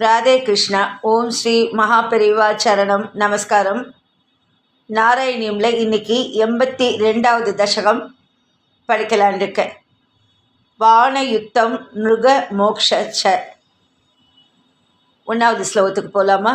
ராதே கிருஷ்ணா ஓம் ஸ்ரீ மகாபெரிவா சரணம் நமஸ்காரம். நாராயணியமில் இன்னைக்கு எண்பத்தி ரெண்டாவது தசகம் படிக்கலான் இருக்கேன் வான யுத்தம் மிருக மோக்ஷ ச ஒன்றாவது ஸ்லோகத்துக்கு போகலாமா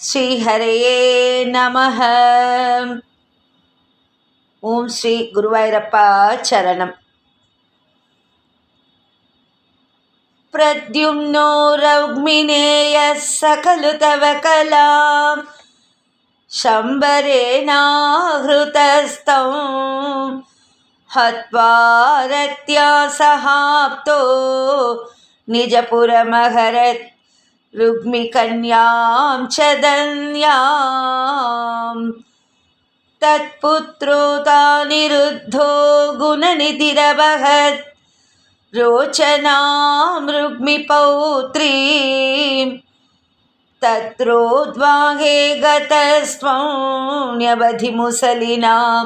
ஸ்ரீஹரையே நமஹ. ஓம் ஸ்ரீ குருவாயூரப்பா சரணம். प्रद्युम्नो रग्मिनेयः तव कलां शम्बरेणाहृतस्तौ हत्वा रत्यासहाप्तो निजपुरमहरत् रुग्मिकन्यां च धन्याम् तत्पुत्रो तानिरुद्धो गुणनिधिरवहत् रोचनां रुग्मिपौत्रीं तत्रोद्वाहे गतस्त्वं न्यवधिमुसलिनां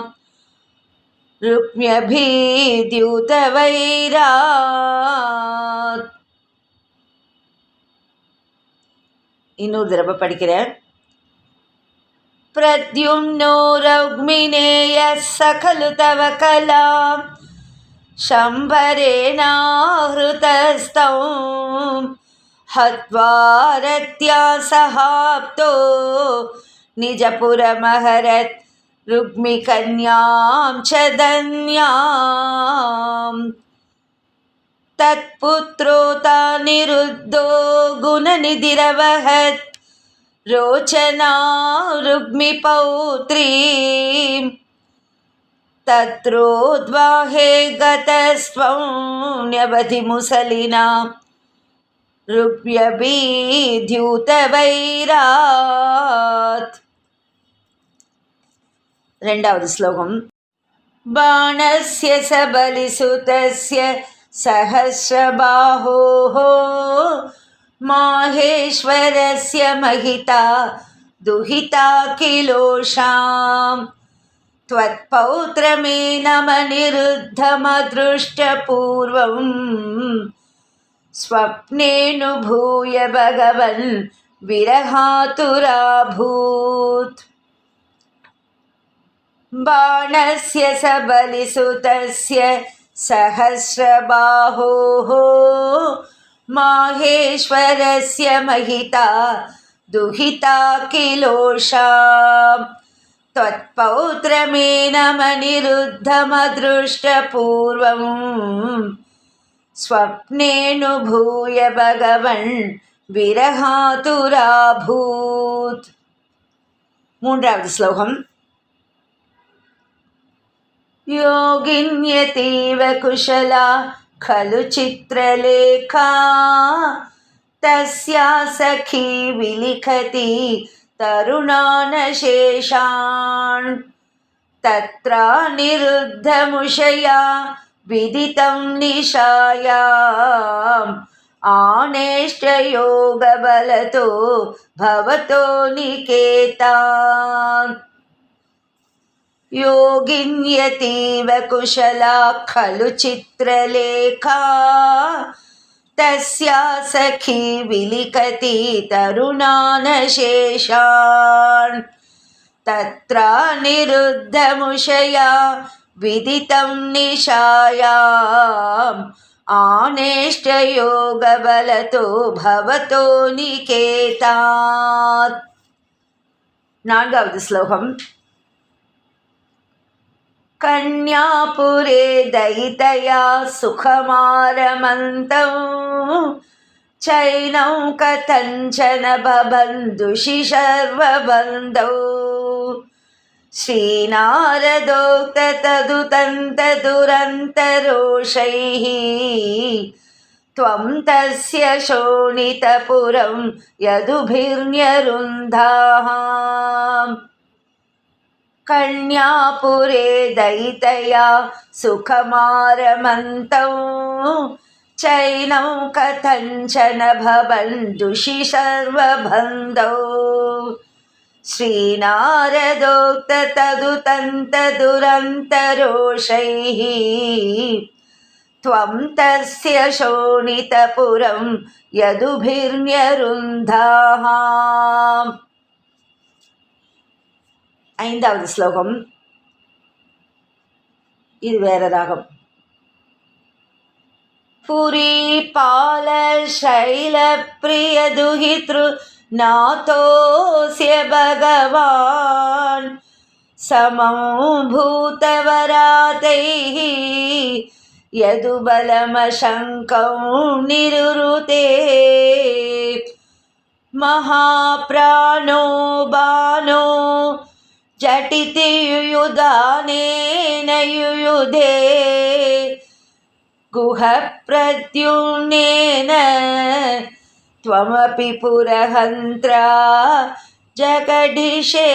रुक्म्यभीद्युतवैरात् இன்னொரு தடவை படிக்கிறேன் प्रद्युम्नो रौग्मिनेयः सखलु तव कलाम् शम्भरेणाहृतस्तौ हत्वा रत्यासहाप्तो निजपुरमहरत् रुग्मिकन्यां च धन्याम्। तत्पुत्रो तानिरुद्धो गुणनिधिरवहत् रोचना रुग्मिपौत्रीम् तत्रोद्वाहे गतस्त्वं न्यवधिमुसलिना ருப்யபீத்யூதவைராத் ரெண்டாவது ஸ்லோகம் बाणस्य सबलिसुतस्य सहस्रबाहोः माहेश्वरस्य महिता दुहिता किलोषाम् त्वत्पौत्रमेनमनिरुद्धमदृष्टपूर्वम् स्वप्नेऽनुभूय भगवन् विरहातुराभूत्। बाणस्य सबलिसुतस्य सहस्रबाहोः माहेश्वरस्य महिता दुहिता त्वत्पौत्रमे नमनिरुद्धमदृष्टपूर्वम् स्वप्नेऽनुभूय भगवन् विरहातुराभूत् मून्रावद् श्लोकम् योगिन्यतीव कुशला खलु चित्रलेखा तस्या सखी विलिखति तरुणानशेषान् तत्रा निरुद्धमुषया विदितं निशायाम् आनेष्टयोगबलतो भवतो निकेतान् योगिन्यतीव कुशला खलु चित्रलेखा तस्या सखी विलिखति तरुणानशेषान् तत्रा निरुद्धमुषया विदितं निशायाम् आनेष्टयोगबलतो भवतो निकेतात् நான்காவது ஸ்லோகம் कन्यापुरे दयितया सुखमारमन्तौ चैनौ कथञ्चन बबन्धुषि सर्वबन्धौ श्रीनारदोक्ततदुतन्तदुरन्तरोषैः त्वं तस्य शोणितपुरं यदुभिर्न्यरुन्धाः कन्यापुरे दयितया सुखमारमन्तौ चैनौ कथञ्चन भवन्दुषि सर्वबन्धौ श्रीनारदोक्ततदुतन्तदुरन्तरोषैः त्वं तस्य शोणितपुरं यदुभिर्न्यरुन्धाः ஐந்தாவது ஸ்லோகம் இது வேற ராகம் पुरीपालशैलप्रियदुहितृ नाथोऽस्य भगवान् समं भूतवरातैः यदुबलमशङ्कौ निरुरुते महाप्राणो बाणो झटितियुयुधानेनयुयुधे गुहप्रद्युम्नेन त्वमपि पुरहन्त्रा जगडिशे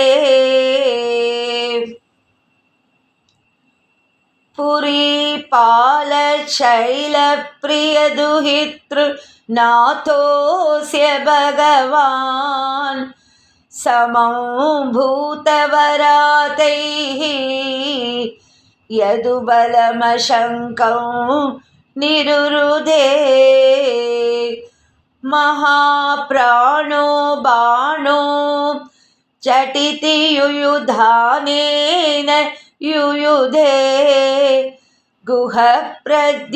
पुरीपालशैलप्रियदुहितृनाथोऽस्य भगवान् समं भूतवरातैः यदुबलमशङ्कौ निरुरुधे महाप्राणो बाणो झटिति युयुधानेन युयुधे गुहप्रद्युम्नेन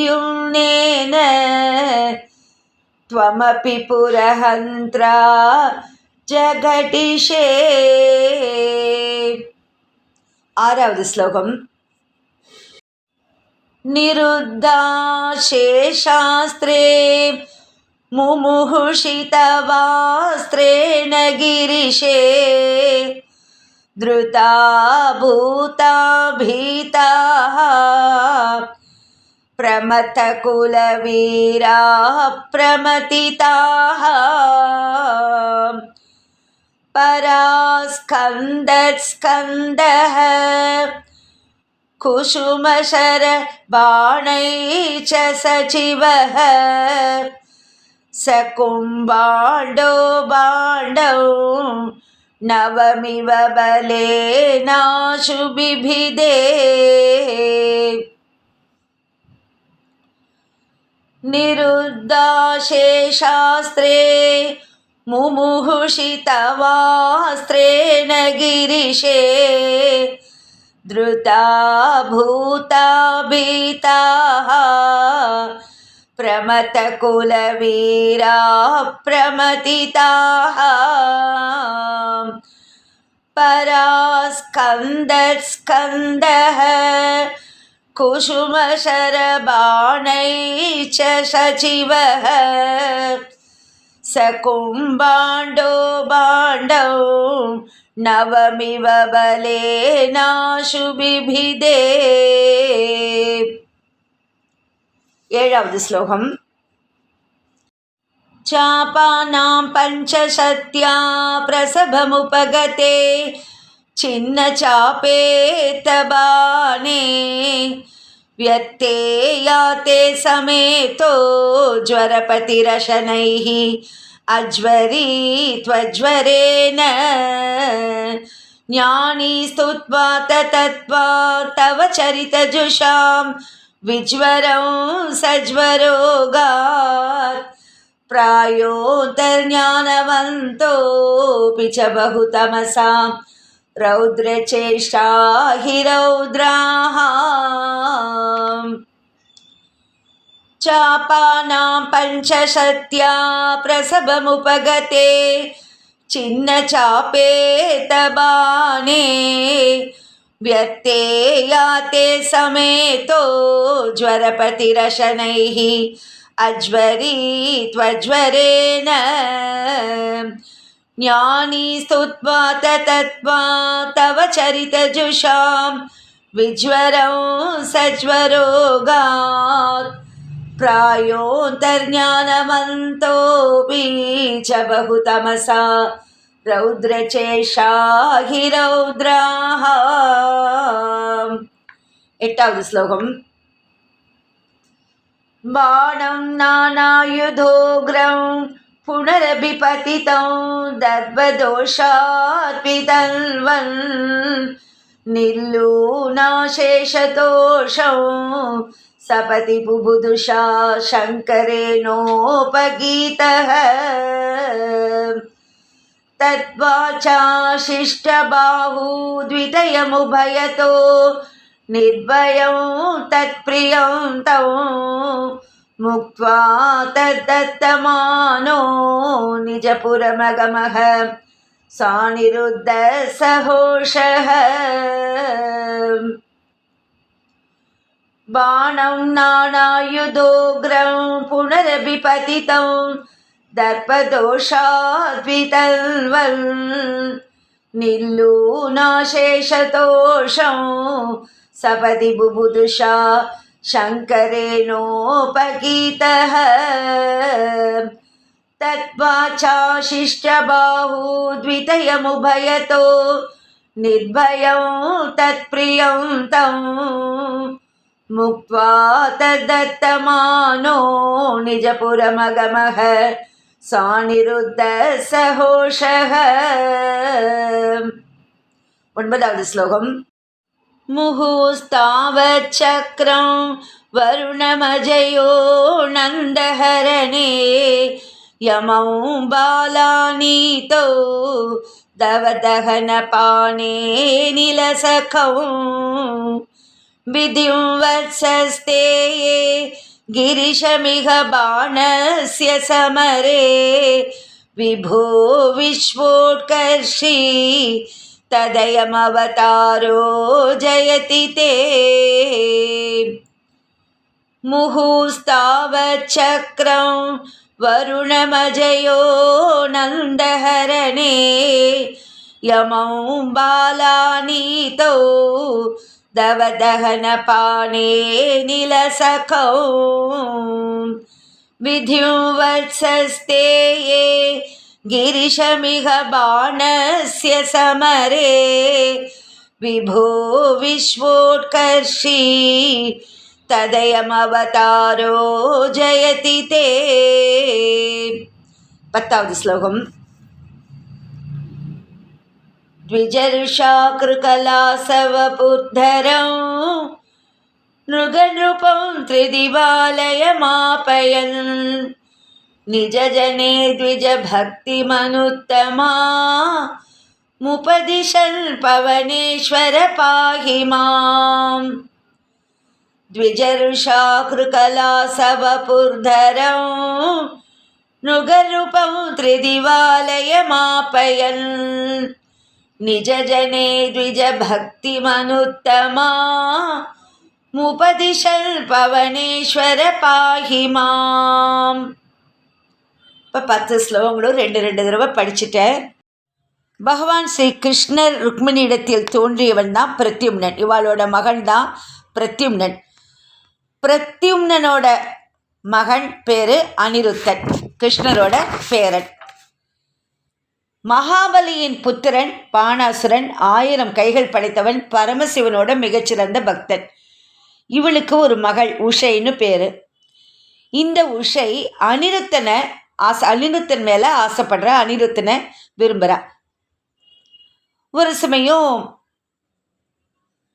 त्वमपि पुरहन्त्रा ஜகடிஷே ஆறாவது ஸ்லோகம் निरुद्धाशेषास्त्रे मुमुहुषितवास्त्रेण गिरिशे धृता भूता भीताः प्रमथकुलवीराः प्रमथिताः परास्कन्दत्स्कन्दः कुसुमशरबाणै च सचिवः। स कुम्बाण्डो बाण्डौ नवमिव बलेनाशु बिभिदे। निरुद्धाशेषास्त्रे मुमुहुषितवास्त्रेण गिरिशे धृता भूता भीताः प्रमथकुलवीराः प्रमथिताः परास्कन्दस्कन्दः कुसुमशरबाणै च सचिवः। स कुम्बाण्डो बाण्डौ नवमिव बलेनाशु बिभिदे ஏழாவது ஸ்லோகம் चापानां पञ्चशत्या प्रसभमुपगते छिन्नचापे तबाने व्यत्तेयाते समेतो ज्वरपतिरशनैः अज्वरी त्वज्वरेण। ज्ञानी स्तुत्वा तत्त्वा तव चरितजुषां विज्वरं सज्वरोगात्। प्रायोऽन्तर्ज्ञानवन्तोऽपि च बहुतमसां रौद्रचेष्टा हि रौद्राः चापानां पञ्चशत्या प्रसभमुपगते छिन्नचापे तबाने। व्यक्ते याते समेतो ज्वरपतिरशनैः अज्वरी त्वज्वरेण ज्ञानी स्तुत्वा तत्त्वा तव चरितजुषां विज्वरं सज्वरोगात् प्रायोऽन्तर्ज्ञानमन्तोऽपि च बहुतमसा रौद्रचेषा हि रौद्राः எட்டாவது ஸ்லோகம் बाणं नानायुधोग्रं पुनरभिपतितं दर्भदोषात्पितन्वन् निर्लूनाशेषतोषौ सपति बुबुदुषा शङ्करेणोपगीतः। तद्वाचा शिष्टबाहू द्वितयमुभयतो निर्भयं तत्प्रियं तौ। मुक्त्वा तद्दत्तमानो निजपुरमगमः सानिरुद्धसहोषः बाणं नानायुधोग्रं पुनरभिपतितं दर्पदोषाद्वितल्वन् निल्लूनाशेषतोषं सपदि बुबुदुषा शङ्करेणोपगीतः तद्वाचाशिष्टबाहू द्वितयमुभयतो निर्भयं तत्प्रियं तं मुक्त्वा तद्दत्तमानो निजपुरमगमः सानिरुद्धसहोषः ஒன்பதாவது ஸ்லோகம் मुहुस्तावच्चक्रं वरुणमजयो नन्दहरणे यमौ बालानीतौ दवदहनपाने निलसखौ। विधिं वत्सस्ते गिरिशमिह बाणस्य समरे। विभो विश्वोत्कर्षी तदयमवतारो जयति ते। मुहुस्तावच्चक्रं वरुणमजयो नन्दहरणे। यमौ बालानीतौ दवदहनपाने निलसखौ। विधिं वत्सस्ते ये गिरिशमिह बाणस्य समरे विभो विश्वोत्कर्षी तदयमवतारो जयति ते पत्तावद् श्लोकम् द्विजर्षाकृकलासवपुद्धरौ नृगनृपं त्रिदिवालयमापयन् निजजने द्विजभक्तिमनुत्तमा मुपदिशन् पवनेश्वर पाहि माम् द्विजर्षाकृकलासवपुर्धरं नृगरूपं त्रिदिवालयमापयन् निजजने द्विजभक्तिमनुत्तमा मुपदिशन् पवनेश्वर पाहि माम् இப்போ பத்து ஸ்லோகங்களும் ரெண்டு ரெண்டு தடவை படிச்சுட்டேன். பகவான் ஸ்ரீ கிருஷ்ணர் ருக்மிணியிடத்தில் தோன்றியவன் தான் பிரத்யும்னன். இவாளோட மகன் தான் பிரத்யும்னன். பிரத்யும்னனோட மகன் பேர் அனிருத்தன். கிருஷ்ணரோட பேரன். மகாபலியின் புத்திரன் பாணாசுரன் ஆயிரம் கைகள் படைத்தவன் பரமசிவனோட மிகச்சிறந்த பக்தன். இவளுக்கு ஒரு மகள் உஷைன்னு பேர். இந்த உஷை அனிருத்தனை ஆசை அனிருத்தன் மேலே ஆசைப்படுற அனிருத்தனை விரும்புகிறா ஒரு சமயம்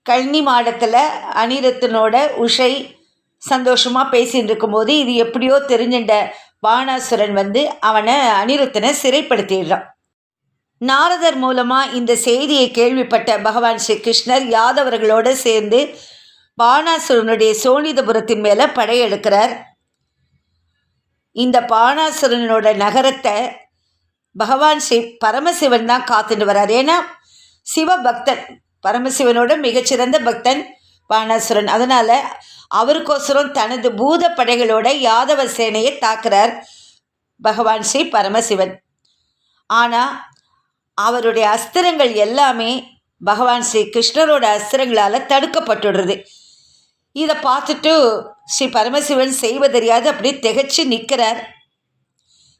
கழனி மாடத்தில் அனிருத்தனோட உஷை சந்தோஷமாக பேசிகிட்டு இருக்கும்போது இது எப்படியோ தெரிஞ்சின்ற பாணாசுரன் வந்து அவனை அனிருத்தனை சிறைப்படுத்திடுறான். நாரதர் மூலமாக இந்த செய்தியை கேள்விப்பட்ட பகவான் ஸ்ரீ கிருஷ்ணர் யாதவர்களோடு சேர்ந்து பாணாசுரனுடைய சோனிதபுரத்தின் மேலே படையெடுக்கிறார். இந்த பாணாசுரனோட நகரத்தை பகவான் ஸ்ரீ பரமசிவன் தான் காத்துட்டு வர்றார் ஏன்னா சிவபக்தன் பரமசிவனோட மிகச்சிறந்த பக்தன் பாணாசுரன் அதனால் அவருக்கோசரம் தனது பூத படைகளோட யாதவ சேனையை தாக்குறார் பகவான் ஸ்ரீ பரமசிவன். ஆனால் அவருடைய அஸ்திரங்கள் எல்லாமே பகவான் ஸ்ரீ கிருஷ்ணரோட அஸ்திரங்களால் தடுக்கப்பட்டுடுறது. இதை பார்த்துட்டு ஸ்ரீ பரமசிவன் செய்வதறியாது அப்படியே திகச்சு நிற்கிறார்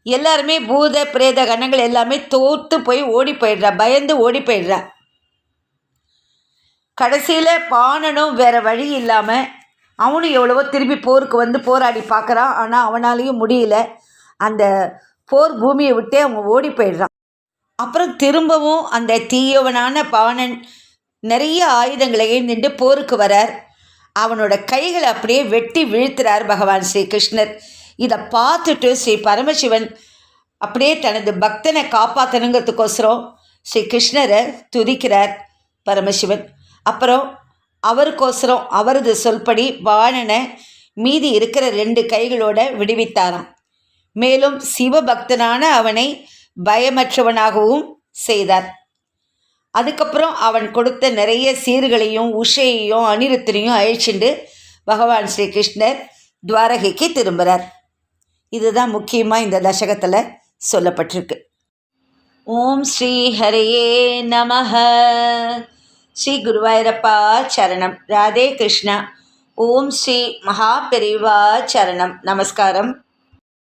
எல்லாருமே பூத பிரேத கணங்கள் எல்லாமே தோத்து போய் ஓடி போயிடுறா பயந்து ஓடி போயிடுறா. கடைசியில் பாணனும் வேற வழி இல்லாமல் அவனும் எவ்வளவோ திரும்பி போருக்கு வந்து போராடி பார்க்குறான் ஆனால் அவனாலையும் முடியல. அந்த போர் பூமியை விட்டே அவங்க ஓடி போயிடுறான் அப்புறம் திரும்பவும் அந்த தீயவனான பாணன் நிறைய ஆயுதங்களை நின்று போருக்கு வரார். அவனோட கைகளை அப்படியே வெட்டி வீழ்த்துறார் பகவான் ஸ்ரீ கிருஷ்ணர் இதை பார்த்துட்டு ஸ்ரீ பரமசிவன் அப்படியே தனது பக்தனை காப்பாற்றணுங்கிறதுக்கோசரம் ஸ்ரீ கிருஷ்ணரை துதிக்கிறார் பரமசிவன். அப்புறம் அவருக்கோசரம் அவரது சொல்படி வாணனை மீதி இருக்கிற ரெண்டு கைகளோட விடுவித்தாராம். மேலும் சிவபக்தனான அவனை பயமற்றவனாகவும் செய்தார். அதுக்கப்புறம் அவன் கொடுத்த நிறைய சீர்களையும் உஷையையும் அனிருத்தனையும் அழிச்சுண்டு பகவான் ஸ்ரீ கிருஷ்ணர் துவாரகைக்கு திரும்புகிறார் இதுதான் முக்கியமாக இந்த தசகத்தில் சொல்லப்பட்டிருக்கு. ஓம் ஸ்ரீ ஹரையே நமஹ. ஸ்ரீ குருவாயூரப்பா சரணம். ராதே கிருஷ்ணா. ஓம் ஸ்ரீ மகாபெரிவா சரணம். நமஸ்காரம்.